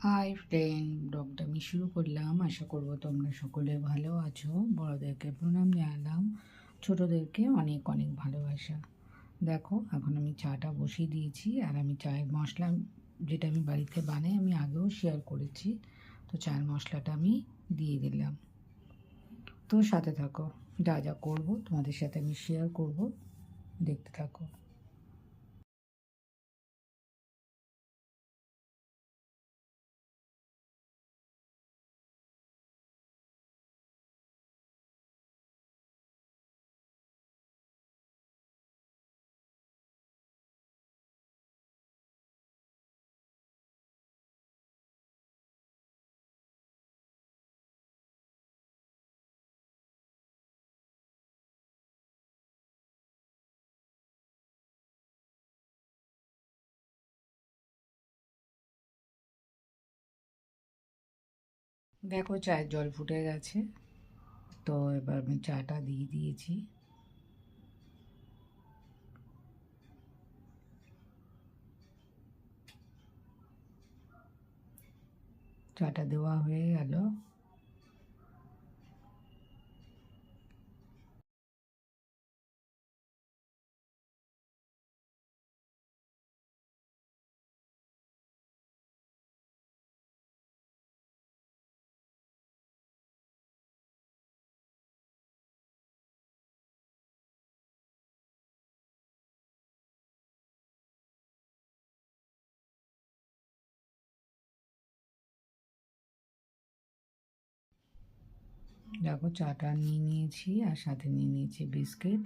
Hi friend ব্লগটা আমি শুরু করলাম। আশা করব তোমরা সকলে ভালো আছো। বড়োদেরকে প্রণাম জানালাম। ছোটোদেরকে অনেক অনেক ভালোবাসা। দেখো, এখন আমি চাটা বসিয়ে দিয়েছি আর আমি চায়ের মশলা যেটা আমি বাড়িতে বানাই আমি আগেও শেয়ার করেছি। তো চায়ের মশলাটা আমি দিয়ে দিলাম। তো সাথে থাকো। যা যা করব তোমাদের সাথে আমি শেয়ার করব। দেখতে থাকো। দেখো চায়ের জল ফুটে গেছে। তো এবার আমি চাটা দিয়ে দিয়েছি। চাটা দেওয়া হয়ে গেল। দেখো চাটা নিয়ে নিয়েছি আর সাথে নিয়ে নিয়েছি বিস্কিট।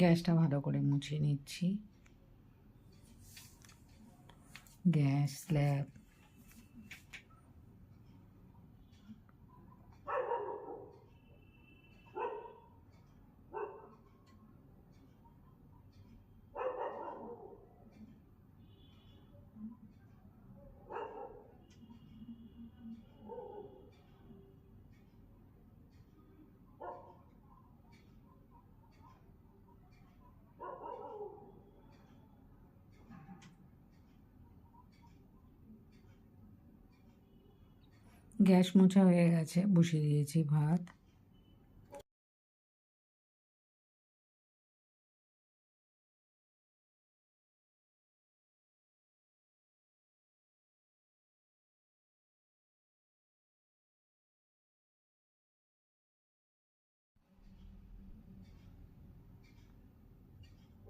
গ্যাসটা ভালো করে মুছে নিচ্ছি। গ্যাস স্ল্যাব গ্যাস মোছা হয়ে গেছে বসিয়ে দিয়েছি ভাত।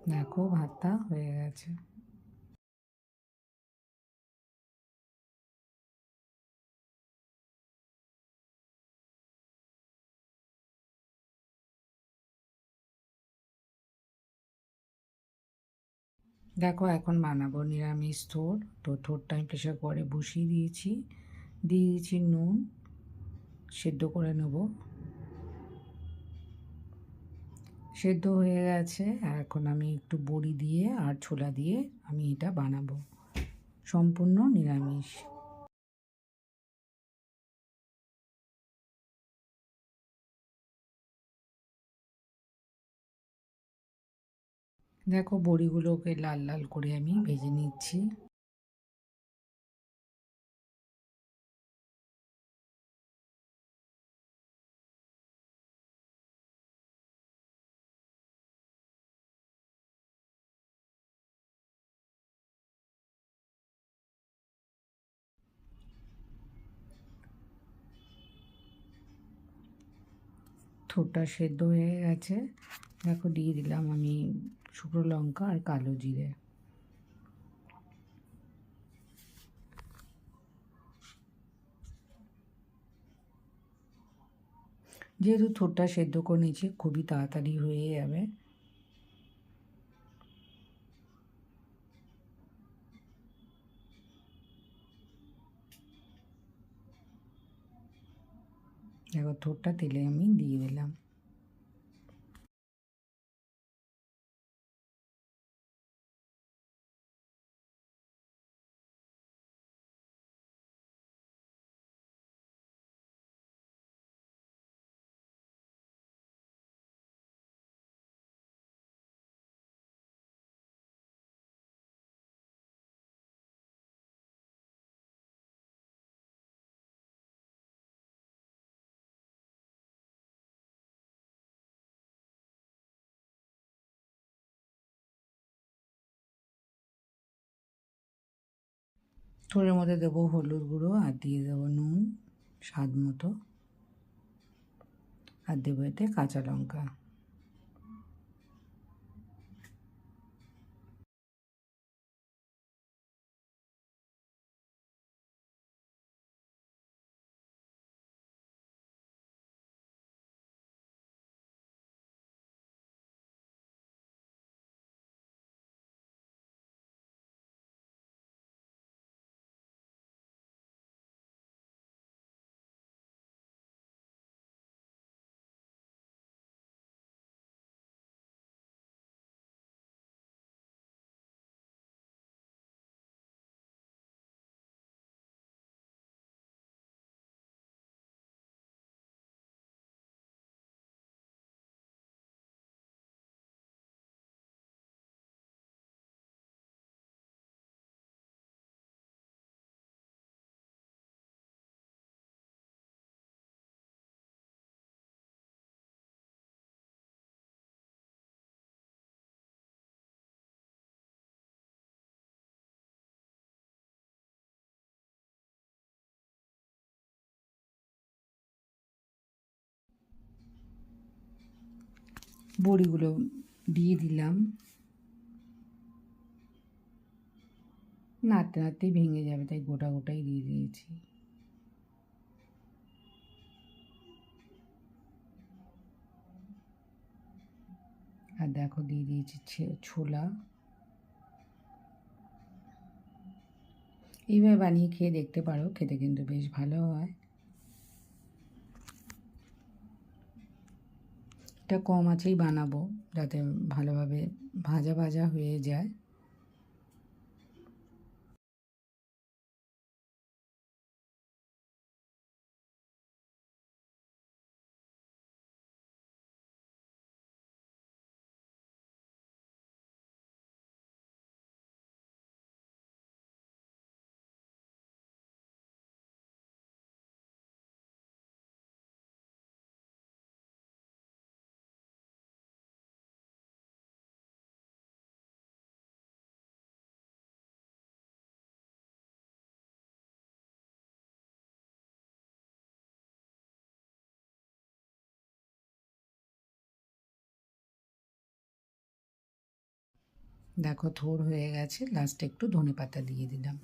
দেখো ভাতটা হয়ে গেছে। দেখো, এখন বানাবো নিরামিষ থোর। তো থোরটা আমি প্রেশার করে বসিয়ে দিয়েছি। দিয়ে দিয়েছি নুন, সেদ্ধ করে নেব। সেদ্ধ হয়ে গেছে। আর এখন আমি একটু বড়ি দিয়ে আর ছোলা দিয়ে আমি এটা বানাবো। সম্পূর্ণ নিরামিষ। দেখো বড়িগুলোকে লাল লাল করে আমি ভেজে নিচ্ছি। থোরটা সেদ্ধ হয়ে গেছে। দেখো দিয়ে দিলাম আমি শুকনো লঙ্কা আর কালো জিরে। যেহেতু থোরটা সেদ্ধ করে নিয়েছি, খুবই তাড়াতাড়ি হয়ে যাবে। দেখো থোরটা তেলে আমি দিয়ে দিলাম। থোড়ের মধ্যে দেবো হলুদ গুঁড়ো আর দিয়ে দেবো নুন, স্বাদ মতো। আর দেবো এতে কাঁচা লঙ্কা। বড়িগুলো দিয়ে দিলাম। নাড়তে নাড়তেই ভেঙে যাবে, তাই গোটা গোটাই দিয়ে দিয়েছি। আর দেখো, দিয়ে দিয়েছি ছোলা। এইভাবে বানিয়ে খেয়ে দেখতে পারো, খেতে কিন্তু বেশ ভালো হয়। এটা কম আঁচেই বানাবো যাতে ভালোভাবে ভাজা ভাজা হয়ে যায়। দেখো থোর হয়ে গেছে লাস্টে একটু ধনে পাতা দিয়ে দিলাম।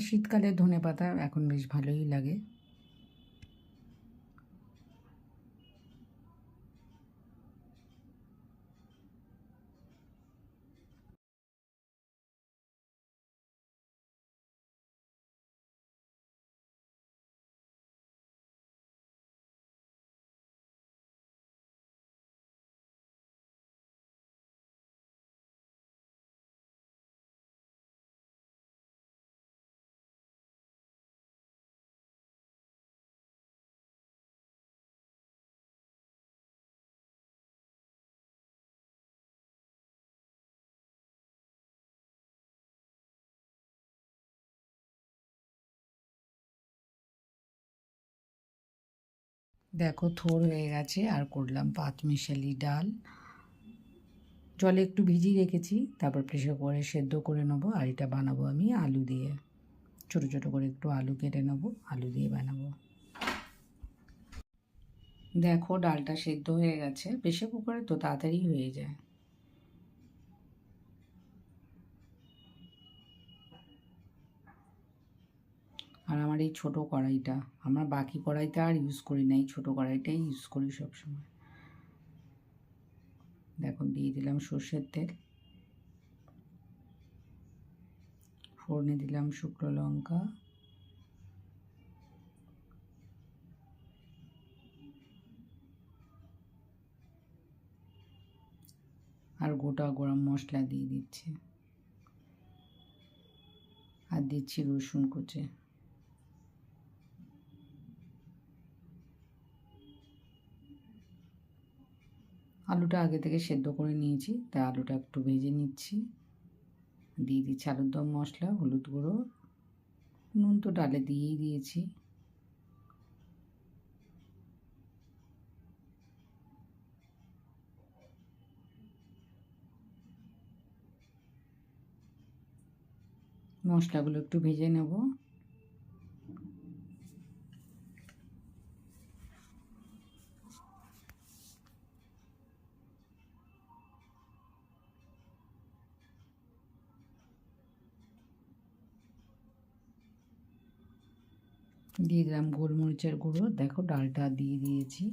শীতকালে ধনে পাতা এখন বেশ ভালোই লাগে। দেখো থোর হয়ে গেছে, আর করলাম পাঁচমিশালি ডাল। জলে একটু ভিজিয়ে রেখেছি, তারপর প্রেশার কুকারে সেদ্ধ করে নেব, আর এটা বানাবো আমি আলু দিয়ে। ছোট ছোট করে একটু আলু কেটে নেব, আলু দিয়ে বানাবো। দেখো ডালটা সেদ্ধ হয়ে গেছে প্রেশার কুকারে তো তাড়াতাড়ি হয়ে যায়। আর আমার এই ছোটো কড়াইটা, আমার বাকি কড়াইটা আর ইউজ করি না, এই ছোটো কড়াইটাই ইউজ করি সবসময়। দেখো, দিয়ে দিলাম সর্ষের তেল। ফোড়নে দিলাম শুকনো লঙ্কা। আর গোটা গরম মশলা দিয়ে দিচ্ছি। আর দিচ্ছি রসুন কুচে। আলুটা আগে থেকে সেদ্ধ করে নিয়েছি, তাই আলুটা একটু ভেজে নিচ্ছি। দিয়ে দিচ্ছি আলুর দম মশলা, হলুদ গুঁড়ো, নুন তো ডালে দিয়েই দিয়েছি। মশলাগুলো একটু ভেজে নেব। দিয়ে দিলাম গোলমরিচের গুঁড়ো। দেখো ডালটা দিয়ে দিয়েছি।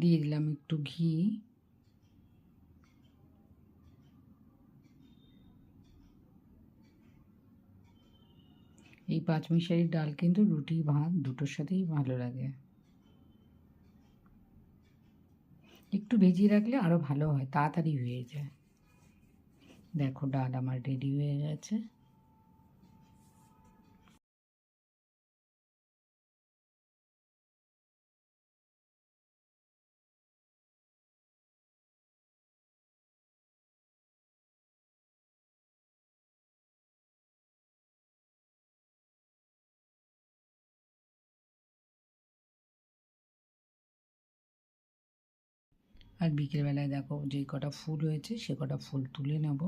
দিয়ে দিলাম একটু ঘি। এই পাঁচমিশালির ডাল কিন্তু রুটি, ভাত দুটোর সাথেই ভালো লাগে। একটু ভেজিয়ে রাখলে আরও ভালো হয়, তাড়াতাড়ি হয়ে যায়। দেখো ডাল আমার রেডি হয়ে গেছে। আর বিকেলবেলায় দেখো যে কটা ফুল হয়েছে সে কটা ফুল তুলে নেব।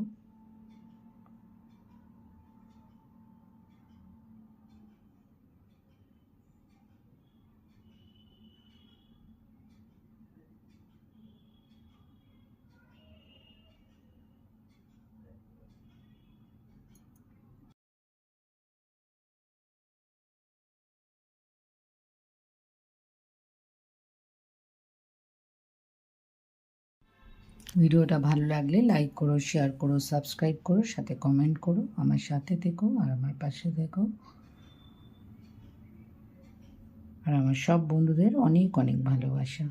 ভিডিওটা ভালো লাগলে লাইক করো শেয়ার করো সাবস্ক্রাইব করো, সাথে কমেন্ট করো, আমার সাথে থেকো আর আমার পাশে থেকো। আর আমার সব বন্ধুদের অনেক অনেক ভালোবাসা।